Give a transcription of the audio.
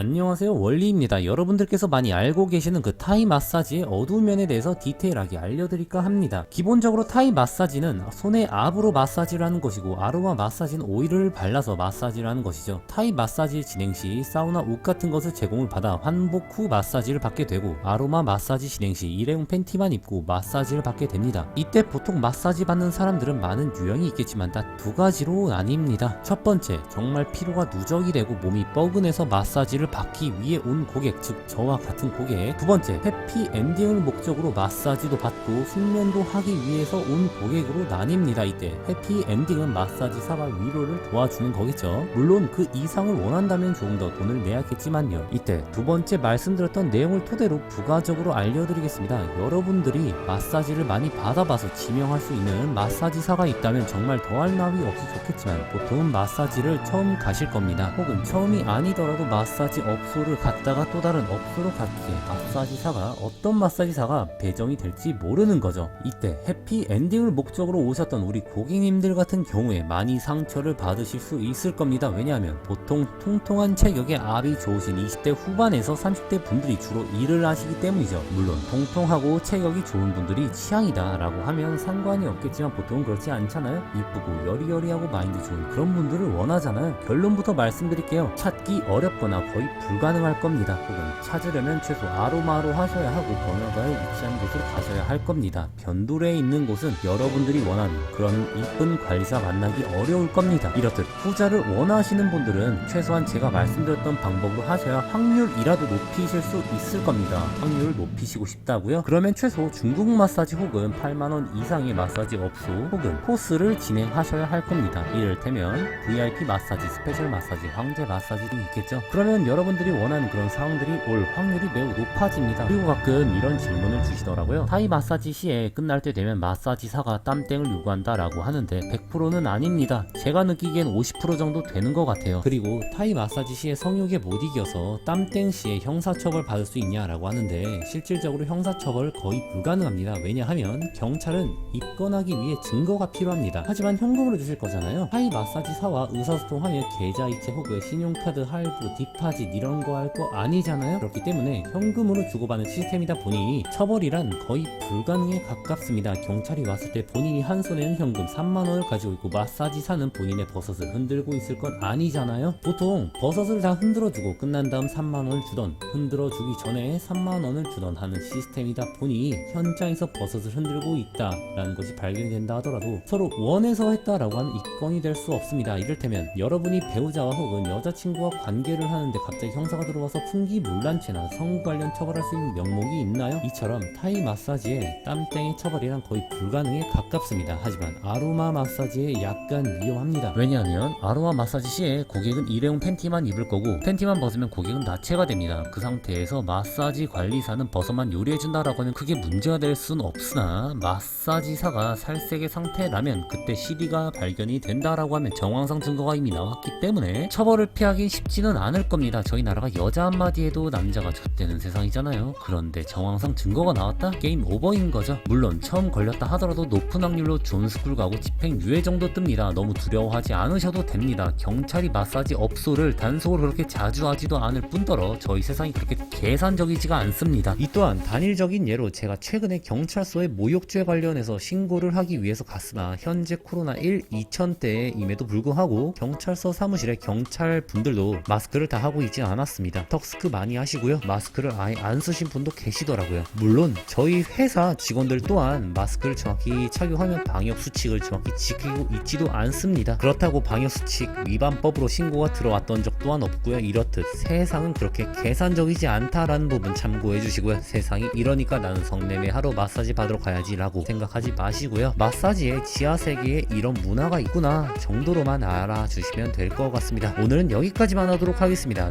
안녕하세요 원리입니다. 여러분들께서 많이 알고 계시는 그 타이 마사지의 어두운 면에 대해서 디테일하게 알려드릴까 합니다. 기본적으로 타이 마사지는 손에 압으로 마사지를 하는 것이고 아로마 마사지는 오일을 발라서 마사지를 하는 것이죠. 타이 마사지 진행 시 사우나 옷 같은 것을 제공을 받아 환복 후 마사지를 받게 되고 아로마 마사지 진행 시 일회용 팬티만 입고 마사지를 받게 됩니다. 이때 보통 마사지 받는 사람들은 많은 유형이 있겠지만 딱 두 가지로 나뉩니다. 첫 번째 정말 피로가 누적이 되고 몸이 뻐근해서 마사지를 받기 위해 온 고객 즉 저와 같은 고객. 두 번째 해피 엔딩을 목적으로 마사지도 받고 숙면도 하기 위해서 온 고객으로 나뉩니다. 이때 해피 엔딩은 마사지사가 위로를 도와주는 거겠죠. 물론 그 이상을 원한다면 조금 더 돈을 내야겠지만요. 이때 두 번째 말씀드렸던 내용을 토대로 부가적으로 알려드리겠습니다. 여러분들이 마사지를 많이 받아봐서 지명할 수 있는 마사지사가 있다면 정말 더할 나위 없이 좋겠지만 보통은 마사지를 처음 가실 겁니다. 혹은 처음이 아니더라도 마사지 업소를 갔다가 또 다른 업소로 갔기에 마사지사가 어떤 마사지사가 배정이 될지 모르는 거죠. 이때 해피 엔딩을 목적으로 오셨던 우리 고객님들 같은 경우에 많이 상처를 받으실 수 있을 겁니다. 왜냐하면 보통 통통한 체격에 압이 좋으신 20대 후반에서 30대 분들이 주로 일을 하시기 때문이죠. 물론 통통하고 체격이 좋은 분들이 취향이다 라고 하면 상관이 없겠지만 보통은 그렇지 않잖아요. 이쁘고 여리여리하고 마인드 좋은 그런 분들을 원하잖아요. 결론부터 말씀드릴게요. 찾기 어렵거나 거의 불가능할 겁니다. 혹은 찾으려면 최소 아로마로 하셔야 하고 번화가에 위치한 곳으로 가셔야 할 겁니다. 변두리에 있는 곳은 여러분들이 원하는 그런 이쁜 관리사 만나기 어려울 겁니다. 이렇듯 후자를 원하시는 분들은 최소한 제가 말씀드렸던 방법으로 하셔야 확률이라도 높이실 수 있을 겁니다. 확률을 높이시고 싶다고요? 그러면 최소 중국 마사지 혹은 8만원 이상의 마사지 업소 혹은 코스를 진행하셔야 할 겁니다. 이를테면 VIP 마사지, 스페셜 마사지, 황제 마사지 등 있겠죠. 그러면 여러분 들이 원하는 그런 상황들이 올 확률이 매우 높아집니다. 그리고 가끔 이런 질문을 주시더라고요. 타이 마사지 시에 끝날 때 되면 마사지사가 땀땡을 요구한다 라고 하는데 100%는 아닙니다. 제가 느끼기엔 50% 정도 되는 것 같아요. 그리고 타이 마사지 시에 성욕에 못 이겨서 땀땡 시에 형사처벌 받을 수 있냐라고 하는데 실질적으로 형사처벌 거의 불가능합니다. 왜냐하면 경찰은 입건하기 위해 증거가 필요합니다. 하지만 현금으로 주실 거잖아요. 타이 마사지사와 의사소통하면 계좌이체 혹은 신용카드 할부, 디파짓 이런 거 할 거 아니잖아요. 그렇기 때문에 현금으로 주고받는 시스템이다 보니 처벌이란 거의 불가능에 가깝습니다. 경찰이 왔을 때 본인이 한 손에는 현금 3만 원을 가지고 있고 마사지 사는 본인의 버섯을 흔들고 있을 건 아니잖아요. 보통 버섯을 다 흔들어주고 끝난 다음 3만 원을 주던 흔들어주기 전에 3만 원을 주던 하는 시스템이다 보니 현장에서 버섯을 흔들고 있다 라는 것이 발견이 된다 하더라도 서로 원해서 했다라고 하면 입건이 될 수 없습니다. 이를테면 여러분이 배우자와 혹은 여자친구와 관계를 하는데 갑자기 형사가 들어와서 풍기문란죄나 성 관련 처벌할 수 있는 명목이 있나요? 이처럼 타이 마사지에 땀땡이 처벌이란 거의 불가능에 가깝습니다. 하지만 아로마 마사지에 약간 위험합니다. 왜냐하면 아로마 마사지 시에 고객은 일회용 팬티만 입을 거고 팬티만 벗으면 고객은 나체가 됩니다. 그 상태에서 마사지 관리사는 벗어만 요리해준다라고 하면 크게 문제가 될 수는 없으나 마사지사가 살색의 상태라면 그때 CD가 발견이 된다라고 하면 정황상 증거가 이미 나왔기 때문에 처벌을 피하긴 쉽지는 않을 겁니다. 저희 나라가 여자 한마디에도 남자가 젖되는 세상이잖아요. 그런데 정황상 증거가 나왔다? 게임 오버인 거죠. 물론 처음 걸렸다 하더라도 높은 확률로 존스쿨 가고 집행유예 정도 뜹니다. 너무 두려워하지 않으셔도 됩니다. 경찰이 마사지 업소를 단속을 그렇게 자주 하지도 않을 뿐더러 저희 세상이 그렇게 계산적이지가 않습니다. 이 또한 단일적인 예로 제가 최근에 경찰서에 모욕죄 관련해서 신고를 하기 위해서 갔으나 현재 코로나1 2000대임에도 불구하고 경찰서 사무실에 경찰 분들도 마스크를 다 하고 있지 않았습니다. 턱스크 많이 하시고요. 마스크를 아예 안 쓰신 분도 계시더라고요. 물론 저희 회사 직원들 또한 마스크를 정확히 착용하면 방역 수칙을 정확히 지키고 있지도 않습니다. 그렇다고 방역 수칙 위반법으로 신고가 들어왔던 적 또한 없고요. 이렇듯 세상은 그렇게 계산적이지 않다라는 부분 참고해 주시고요. 세상이 이러니까 나는 성매매 하러 마사지 받으러 가야지라고 생각하지 마시고요. 마사지에 지하 세계에 이런 문화가 있구나 정도로만 알아주시면 될 것 같습니다. 오늘은 여기까지만 하도록 하겠습니다.